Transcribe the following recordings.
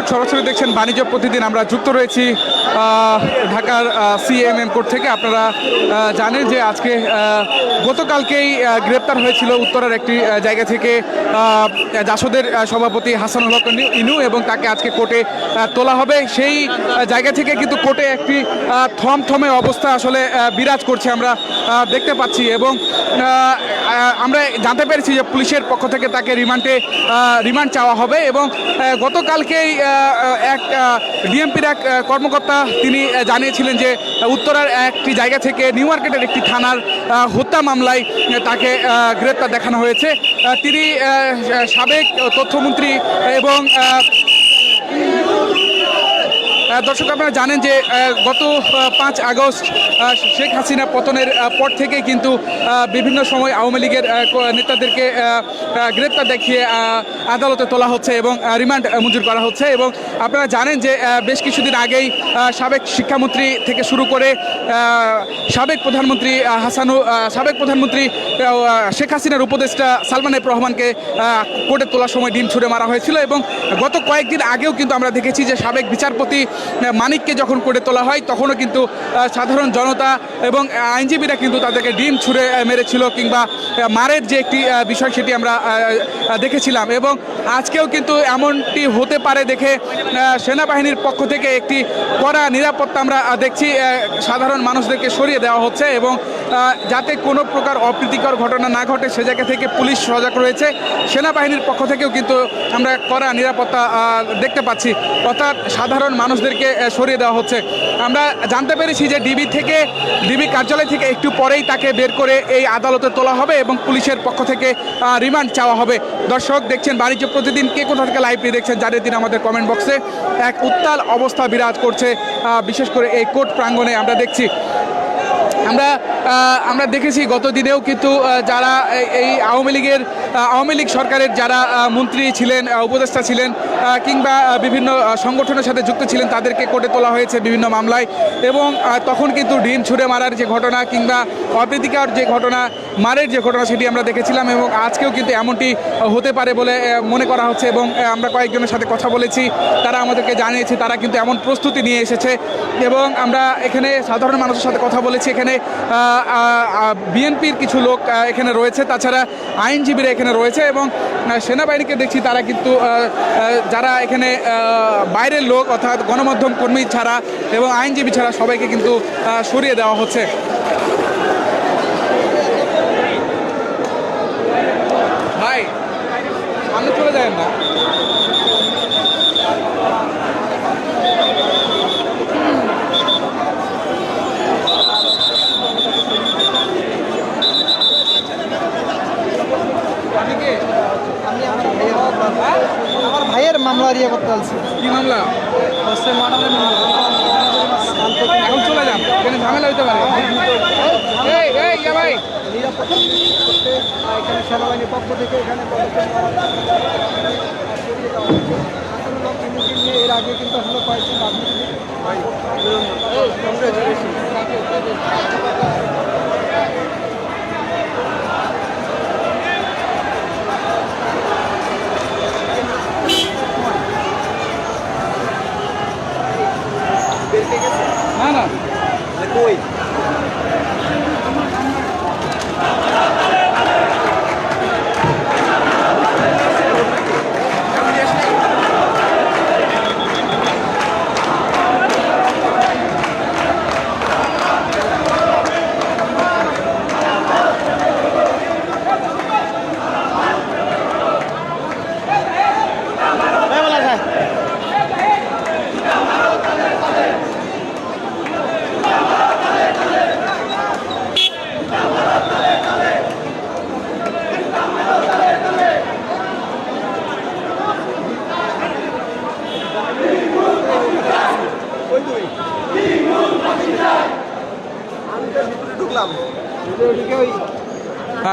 দর্শক সরাসরি দেখছেন বাণিজ্য প্রতিদিন। আমরা যুক্ত রয়েছি ঢাকার সিএমএম কোর্ট থেকে। আপনারা জানেন যে আজকে গতকালকেই গ্রেপ্তার হয়েছিল উত্তরের একটি জায়গা থেকে জাসদের সভাপতি হাসানুল হক ইনু- এবং তাকে আজকে কোর্টে তোলা হবে। সেই জায়গা থেকে কিন্তু কোর্টে একটি থমথমে অবস্থা আসলে বিরাজ করছে আমরা দেখতে পাচ্ছি এবং আমরা জানতে পেরেছি যে পুলিশের পক্ষ থেকে তাকে রিমান্ডে রিমান্ড চাওয়া হবে এবং গতকালকেই এক ডিএমপির এক কর্মকর্তা তিনি জানিয়েছিলেন যে উত্তরার একটি জায়গা থেকে নিউ মার্কেটের একটি থানার হত্যা মামলায় তাকে গ্রেপ্তার দেখানো হয়েছে। তিনি সাবেক তথ্যমন্ত্রী এবং দর্শক, আপনারা জানেন যে গত পাঁচ আগস্ট শেখ হাসিনা পতনের পর থেকে কিন্তু বিভিন্ন সময় আওয়ামী লীগের নেতাদেরকে গ্রেপ্তার দেখিয়ে আদালতে তোলা হচ্ছে এবং রিমান্ড মঞ্জুর করা হচ্ছে এবং আপনারা জানেন যে বেশ কিছুদিন আগেই সাবেক শিক্ষামন্ত্রী থেকে শুরু করে সাবেক প্রধানমন্ত্রী হাসানু সাবেক প্রধানমন্ত্রী শেখ হাসিনার উপদেষ্টা সালমান এফ রহমানকে কোর্টে তোলার সময় ডিম ছুড়ে মারা হয়েছিল এবং গত কয়েকদিন আগেও কিন্তু আমরা দেখেছি যে, সাবেক বিচারপতি মানিককে যখন করে তোলা হয়, তখনও কিন্তু সাধারণ জনতা এবং আইনজীবীরা কিন্তু তাদেরকে ডিম ছুঁড়ে মেরেছিল কিংবা মারের যে একটি বিষয় সেটি আমরা দেখেছিলাম এবং আজকেও কিন্তু এমনটি হতে পারে দেখে সেনাবাহিনীর পক্ষ থেকে একটি কড়া নিরাপত্তা আমরা দেখছি সাধারণ মানুষদেরকে সরিয়ে দেওয়া হচ্ছে এবং যাতে কোনো প্রকার অপ্রীতিকর ঘটনা না ঘটে, সে জায়গা থেকে পুলিশ সজাগ রয়েছে। সেনাবাহিনীর পক্ষ থেকেও কিন্তু আমরা কড়া নিরাপত্তা দেখতে পাচ্ছি। অর্থাৎ সাধারণ মানুষদেরকে সরিয়ে দেওয়া হচ্ছে। আমরা জানতে পেরেছি যে ডিবি থেকে, ডিবি কার্যালয় থেকে একটু পরেই তাকে বের করে এই আদালতে তোলা হবে এবং পুলিশের পক্ষ থেকে রিমান্ড চাওয়া হবে। দর্শক, দেখছেন বাণিজ্য প্রতিদিন কে কোথা থেকে লাইভটি দেখছেন জানিয়ে দিন আমাদের কমেন্ট বক্সে এক উত্তাল অবস্থা বিরাজ করছে বিশেষ করে এই কোর্ট প্রাঙ্গণে আমরা দেখছি। আমরা আমরা দেখেছি গত দিনেও কিন্তু যারা এই- আওয়ামী লীগের আওয়ামী লীগ সরকারের যারা মন্ত্রী ছিলেন উপদেষ্টা ছিলেন কিংবা বিভিন্ন সংগঠনের সাথে যুক্ত ছিলেন, তাদেরকে কোর্টে তোলা হয়েছে বিভিন্ন মামলায়। এবং তখন কিন্তু ডিম ছুঁড়ে মারার যে ঘটনা কিংবা অপ্রীতিকর যে ঘটনা, মারের যে ঘটনা সেটি আমরা দেখেছিলাম এবং আজকেও কিন্তু এমনটি হতে পারে বলে মনে করা হচ্ছে এবং আমরা কয়েকজনের সাথে কথা বলেছি, তারা আমাদেরকে জানিয়েছে, তারা কিন্তু এমন প্রস্তুতি নিয়ে এসেছে এবং আমরা এখানে সাধারণ মানুষের সাথে কথা বলেছি, এখানে বিএনপির কিছু লোক এখানে রয়েছে। তাছাড়া আইনজীবীরা এখানে রয়েছে এবং সেনাবাহিনীকে দেখছি তারা কিন্তু যারা এখানে বাইরের লোক অর্থাৎ গণমাধ্যম কর্মী ছাড়া এবং আইনজীবী ছাড়া সবাইকে কিন্তু সরিয়ে দেওয়া হচ্ছে ভাই সামনে চলে যায় না আপনি কে? আমি আমার ভাইয়ের আমার ভাইয়ের মামলা ইয়ে করতে আসছি কি মামলা হচ্ছে মানবের এখন চলে যান এখানে ঝামেলা হইতে পারে এই এই ইয়া ভাই নিরাপত্তা করতে আহ, এখানে সেনাবাহিনীর পক্ষ থেকে এখানে পদক্ষেপ নেওয়া হচ্ছে। আসলে লোক ইউনিটি নিয়ে এর আগে কিন্তু আসলে কয়েকজন রাজনীতিবিদ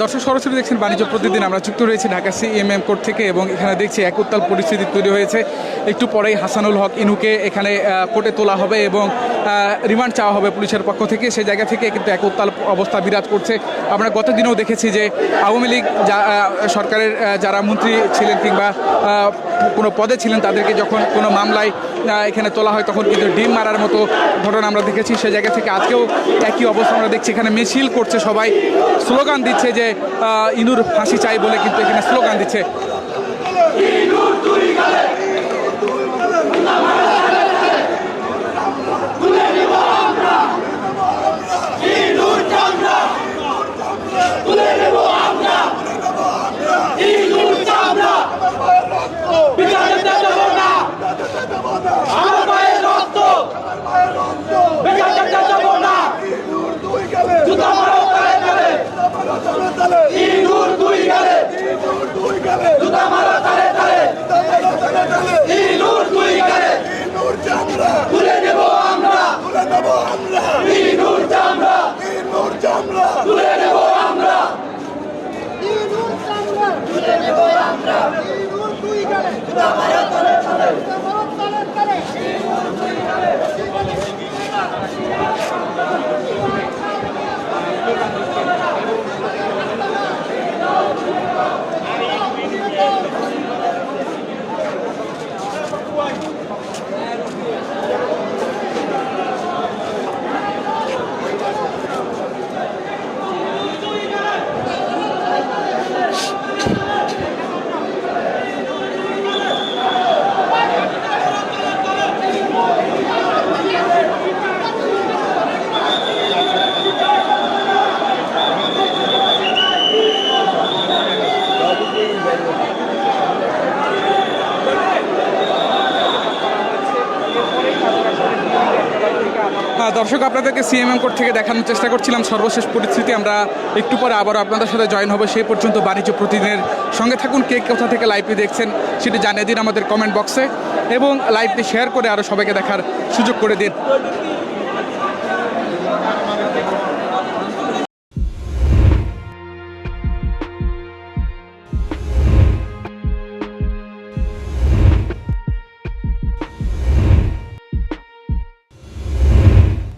দর্শক সরাসরি দেখছেন বাণিজ্য প্রতিদিন। আমরা যুক্ত রয়েছি ঢাকা সিএমএম কোর্ট থেকে এবং এখানে দেখছি এক উত্তাল পরিস্থিতি তৈরি হয়েছে। একটু পরেই হাসানুল হক ইনুকে এখানে কোর্টে তোলা হবে এবং রিমান্ড চাওয়া হবে পুলিশের পক্ষ থেকে। সেই জায়গা থেকে কিন্তু এক উত্তাল অবস্থা বিরাজ করছে। আমরা গত দিনেও দেখেছি যে আওয়ামী লীগ সরকারের যারা মন্ত্রী ছিলেন কিংবা কোনো পদে ছিলেন, তাদেরকে যখন কোনো মামলায় এখানে তোলা হয়, তখন কিন্তু ডিম মারার মতো ঘটনা আমরা দেখেছি। সে জায়গা থেকে আজকেও একই অবস্থা আমরা দেখছি। এখানে মিছিল করছে সবাই। স্লোগান দিচ্ছে যে ইনুর ফাঁসি চাই বলে কিন্তু এখানে স্লোগান দিচ্ছে ইনুর চামড়া তুলে নেব আমরা ইনুর চামড়া বিচারে দেব না আমার পায়ের রক্ত বিচারে দেব না জুতা মারো তালে তালে ইনুর দুই গেলে জুতা মারো তালে তালে ইনুর দুই গেলে তুলে নেব আমরা ইনুর চামড়া তুলে নেব আমরা হ্যাঁ, দর্শক, আপনাদেরকে সিএমএম কোর্ট থেকে দেখানোর চেষ্টা করছিলাম। সর্বশেষ পরিস্থিতি আমরা একটু পরে আবার আপনাদের সাথে জয়েন হব। সেই পর্যন্ত বাণিজ্য প্রতিদিনের সঙ্গে থাকুন। কে কোথা থেকে লাইভটি দেখছেন সেটি জানিয়ে দিন আমাদের কমেন্ট বক্সে এবং লাইভটি শেয়ার করে আরও সবাইকে দেখার সুযোগ করে দিন।